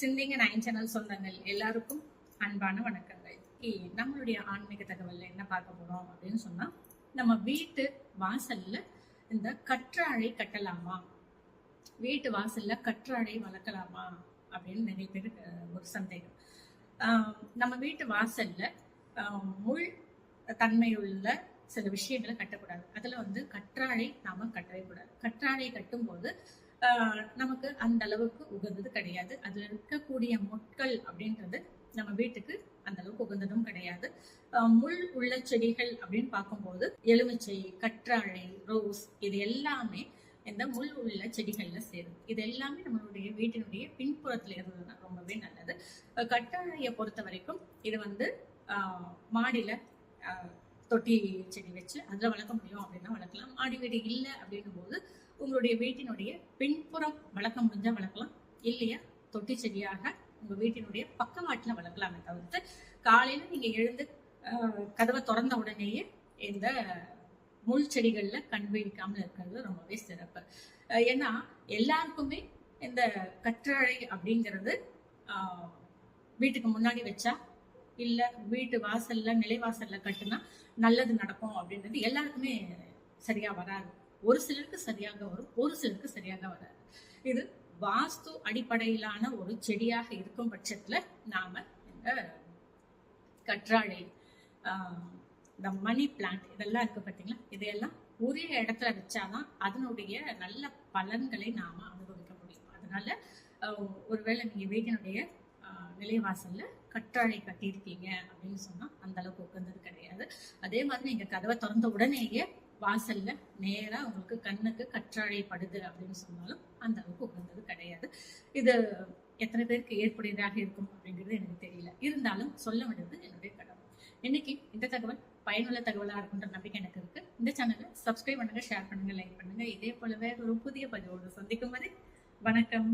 சிந்திங்க nine channel சொந்தங்கள். எல்லாருக்கும் அன்பான வணக்கங்கள். நம்மளுடைய ஆன்மீக தகவல்ல என்ன பார்க்க போறோம் அப்படின்னு சொன்னா நம்ம வீட்டு வாசல்ல இந்த கற்றாழை கட்டலாமா? வீட்டு வாசல்ல கற்றாழை வளர்க்கலாமா? அப்படின்னு நிறைய பேருக்கு ஒரு சந்தேகம். ஆஹ், நம்ம வீட்டு வாசல்ல ஆஹ், முள் தன்மையுள்ள சில விஷயங்களை கட்டக்கூடாது. அதுல வந்து கற்றாழை நாம கட்டவே கூடாது. கற்றாழை கட்டும்போது போது நமக்கு அந்த அளவுக்கு உகந்தது கிடையாது. அதுல இருக்கக்கூடிய மொட்கள் அப்படின்றது நம்ம வீட்டுக்கு அந்த அளவுக்கு உகந்ததும் கிடையாது. ஆஹ், முள் உள்ள செடிகள் அப்படின்னு பார்க்கும்போது எலுமிச்சை கற்றாழை ரோஸ் இது எல்லாமே இந்த முள் உள்ள செடிகள்ல சேரும். இது எல்லாமே நம்மளுடைய வீட்டினுடைய பின்புறத்துல இருந்ததுன்னா ரொம்பவே நல்லது. கற்றாழையை பொறுத்த வரைக்கும் இது வந்து ஆஹ், மாடியில தொட்டி செடி வச்சு அதில் வளர்க்க முடியும் அப்படின்னா வளர்க்கலாம். மாடி வீடு இல்லை அப்படின்னும் போது உங்களுடைய வீட்டினுடைய பின்புறம் வளர்க்க முடிஞ்சா வளர்க்கலாம். இல்லையா? தொட்டி செடியாக உங்கள் வீட்டினுடைய பக்கவாட்டில் வளர்க்கலாமே தவிர்த்து காலையில் நீங்கள் எழுந்து கதவை திறந்த உடனேயே இந்த முள் செடிகளில் கண் வைக்காமல் இருக்கிறது ரொம்பவே சிறப்பு. ஏன்னா எல்லாருக்குமே இந்த கற்றழை அப்படிங்கிறது வீட்டுக்கு முன்னாடி வச்சா இல்ல வீட்டு வாசல்ல நிலைவாசல்ல கட்டுனா நல்லது நடக்கும் அப்படின்றது எல்லாருக்குமே சரியா வராது. ஒரு சிலருக்கு சரியாக வரும் ஒரு சிலருக்கு சரியாக வராது. இது வாஸ்து அடிப்படையிலான ஒரு செடியாக இருக்கும் பட்சத்துல நாம இந்த கற்றாழை இந்த மணி பிளான்ட் இதெல்லாம் இருக்கு பார்த்தீங்களா இதையெல்லாம் உரிய இடத்துல வச்சாதான் அதனுடைய நல்ல பலன்களை நாம அனுபவிக்க முடியும். அதனால ஒருவேளை நீங்க வீட்டினுடைய விலைவாசலில் கற்றாழை கட்டியிருக்கீங்க அப்படின்னு சொன்னா அந்த அளவுக்கு உகந்தது கிடையாது. அதே மாதிரி நீங்க கதவை திறந்த உடனேயே வாசல்ல நேரா உங்களுக்கு கண்ணுக்கு கற்றாழை படுது அப்படின்னு சொன்னாலும் அந்த அளவுக்கு உகந்தது கிடையாது. இது எத்தனை பேருக்கு ஏற்புடையதாக இருக்கும் அப்படிங்கிறது எனக்கு தெரியல. இருந்தாலும் சொல்ல வேண்டியது என்னுடைய கடமை. இன்னைக்கு இந்த தகவல் பயனுள்ள தகவலாக இருக்குன்ற நம்பிக்கை எனக்கு இருக்கு. இந்த சேனலை சப்ஸ்கிரைப் பண்ணுங்க ஷேர் பண்ணுங்க லைக் பண்ணுங்க. இதே போலவே ஒரு புதிய பதிவோடு சந்திக்கும் வரை வணக்கம்.